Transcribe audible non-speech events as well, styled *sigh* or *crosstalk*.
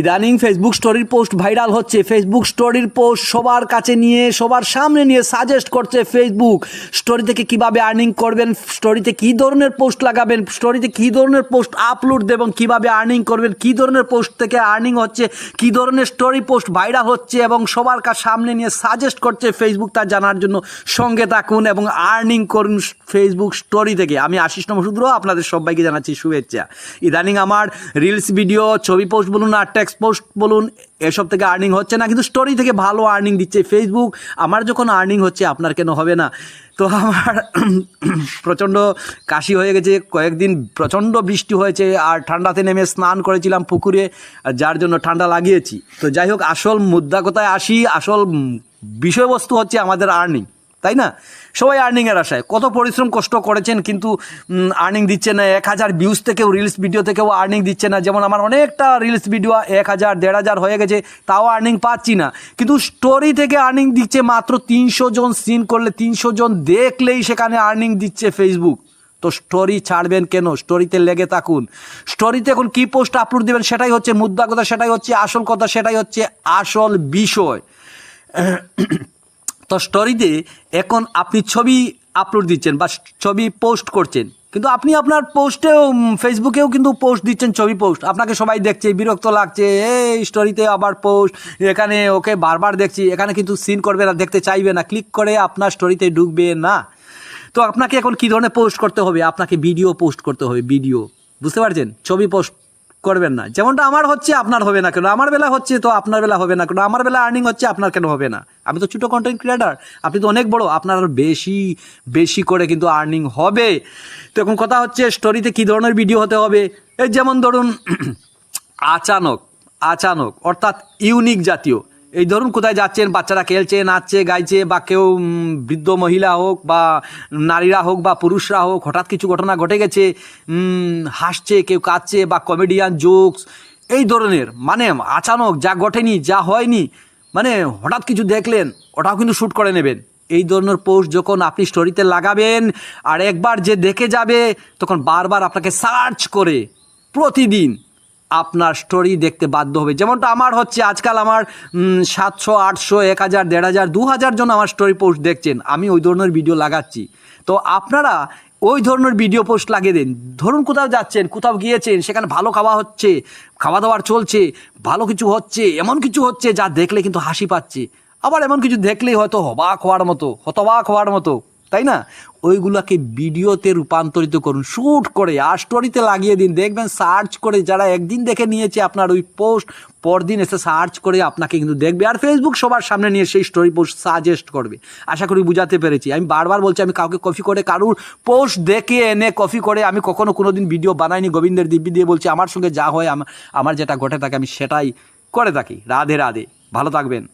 ইদানিং ফেসবুক স্টোরির post viral হচ্ছে। ফেসবুক স্টোরির পোস্ট সবার কাছে নিয়ে, সবার সামনে নিয়ে সাজেস্ট করছে ফেসবুক স্টোরি থেকে কীভাবে আর্নিং করবেন? স্টোরিতে কী ধরনের পোস্ট লাগাবেন? স্টোরিতে কী ধরনের পোস্ট আপলোড দেবেন কীভাবে আর্নিং করবেন? কী ধরনের পোস্ট থেকে আর্নিং হচ্ছে? কী ধরনের স্টোরি পোস্ট ভাইরাল হচ্ছে? এবং সবার কাছে সামনে নিয়ে সাজেস্ট করছে ফেসবুক তা জানার জন্য সঙ্গে থাকুন এবং আর্নিং করুন ফেসবুক স্টোরি থেকে। আমি আশিস নমসূদ্র আপনাদের সবাইকে জানাচ্ছি শুভেচ্ছা। ইদানিং আমার রিলস ভিডিও ছবি পোস্ট বলুন আর টেক্সট পোস্ট বলুন, এসব থেকে আর্নিং হচ্ছে না, কিন্তু স্টোরি থেকে ভালো আর্নিং দিচ্ছে। ফেসবুক আমার যখন আর্নিং হচ্ছে, আপনার কেন হবে না? তো আমার *coughs* প্রচণ্ড কাশি হয়ে গেছে, কয়েকদিন প্রচণ্ড বৃষ্টি হয়েছে, আর ঠান্ডাতে নেমে স্নান করেছিলাম পুকুরে, যার জন্য ঠান্ডা লাগিয়েছি। তো যাই হোক, আসল মুদ্রা কোথায় আসি, আসল বিষয়বস্তু হচ্ছে আমাদের আর্নিং তাই না? সবাই আর্নিংয়ের আশায়। কত পরিশ্রম কষ্ট করেছেন, কিন্তু আর্নিং দিচ্ছে না। এক হাজার ভিউজ থেকেও রিলস ভিডিও থেকেও আর্নিং দিচ্ছে না। যেমন আমার অনেকটা রিলস ভিডিও এক হাজার, দেড় হাজার হয়ে গেছে, তাও আর্নিং পাচ্ছি না। কিন্তু স্টোরি থেকে আর্নিং দিচ্ছে মাত্র তিনশো জন সিন করলে, তিনশো জন দেখলেই সেখানে আর্নিং দিচ্ছে ফেসবুক তো স্টোরি ছাড়বেন কেন? স্টোরিতে লেগে থাকুন। স্টোরিতে এখন কী পোস্ট আপলোড দেবেন সেটাই হচ্ছে মুদ্রা কথা, সেটাই হচ্ছে আসল কথা, সেটাই হচ্ছে আসল বিষয়। তো স্টোরিতে এখন আপনি ছবি আপলোড দিচ্ছেন বা ছবি পোস্ট করছেন। কিন্তু আপনি আপনার পোস্টেও ফেসবুকেও কিন্তু পোস্ট দিচ্ছেন, ছবি পোস্ট আপনাকে সবাই দেখছে, বিরক্ত লাগছে, এই স্টোরিতে আবার পোস্ট এখানে ওকে বারবার দেখছি, এখানে কিন্তু সিন করবে না, দেখতে চাইবে না। ক্লিক করে আপনার স্টোরিতে ঢুকবে না। তো আপনাকে এখন কী ধরনের পোস্ট করতে হবে? আপনাকে ভিডিও পোস্ট করতে হবে ভিডিও বুঝতে পারছেন? ছবি পোস্ট করবেন না। যেমনটা আমার হচ্ছে, আপনার হবে না কেন? আমার বেলা হচ্ছে, তো আপনার বেলা হবে না কেন? আমার বেলা আর্নিং হচ্ছে, আপনার কেন হবে না? আমি তো ছোটো কন্টেন্ট ক্রিয়েটার আপনি তো অনেক বড়, আপনার বেশি বেশি করে কিন্তু আর্নিং হবে। তো এখন কথা হচ্ছে স্টোরিতে কী ধরনের ভিডিও হতে হবে? এই যেমন ধরুন, আচানক আচানক, অর্থাৎ ইউনিক জাতীয়। এই ধরুন কোথায় যাচ্ছেন, বাচ্চারা খেলছে, নাচছে, গাইছে, বা কেউ বৃদ্ধ মহিলা হোক, বা নারীরা হোক, বা পুরুষরা হোক, হঠাৎ কিছু ঘটনা ঘটে গেছে হাসছে, কেউ কাঁদছে, বা কমেডিয়ান জোকস এই ধরনের মানে আচানক যা ঘটেনি, যা হয়নি মানে হঠাৎ কিছু দেখলেন, ওটাও কিন্তু শ্যুট করে নেবেন। এই ধরনের পোস্ট যখন আপনি স্টোরিতে লাগাবেন আর একবার যে দেখে যাবে, তখন বারবার আপনাকে সার্চ করে প্রতিদিন আপনার স্টোরি দেখতে বাধ্য হবে। যেমনটা আমার হচ্ছে, আজকাল আমার সাতশো, আটশো, এক হাজার, দেড় হাজার, দু হাজার জন আমার স্টোরি পোস্ট দেখছেন। আমি ওই ধরনের ভিডিও লাগাচ্ছি। তো আপনারা ওই ধরনের ভিডিও পোস্ট লাগিয়ে দিন। ধরুন কোথাও যাচ্ছেন, কোথাও গিয়েছেন, সেখানে ভালো খাওয়া হচ্ছে খাওয়া দাওয়ার চলছে, ভালো কিছু হচ্ছে, এমন কিছু হচ্ছে যা দেখলে কিন্তু হাসি পাচ্ছে। আবার এমন কিছু দেখলেই হয়তো হবাক হওয়ার মতো, হতবাক হওয়ার মতো। তাই না? ওইগুলোকে ভিডিওতে রূপান্তরিত করুন শ্যুট করে, আর স্টোরিতে লাগিয়ে দিন। দেখবেন সার্চ করে যারা একদিন দেখে নিয়েছে আপনার ওই পোস্ট পরদিন এসে সার্চ করে আপনাকে কিন্তু দেখবে। আর ফেসবুক সবার সামনে নিয়ে সেই স্টোরি পোস্ট সাজেস্ট করবে। আশা করি বুঝাতে পেরেছি। আমি বারবার বলছি, আমি কাউকে কফি করে, কারুর পোস্ট দেখে এনে কফি করে আমি কখনো কোনো দিন ভিডিও বানাইনি। গোবিন্দের দিব্যি দিয়ে বলছি, আমার সঙ্গে যা হয় আমার আমার যেটা ঘটে থাকে, আমি সেটাই করে থাকি। রাধে রাধে। ভালো থাকবেন।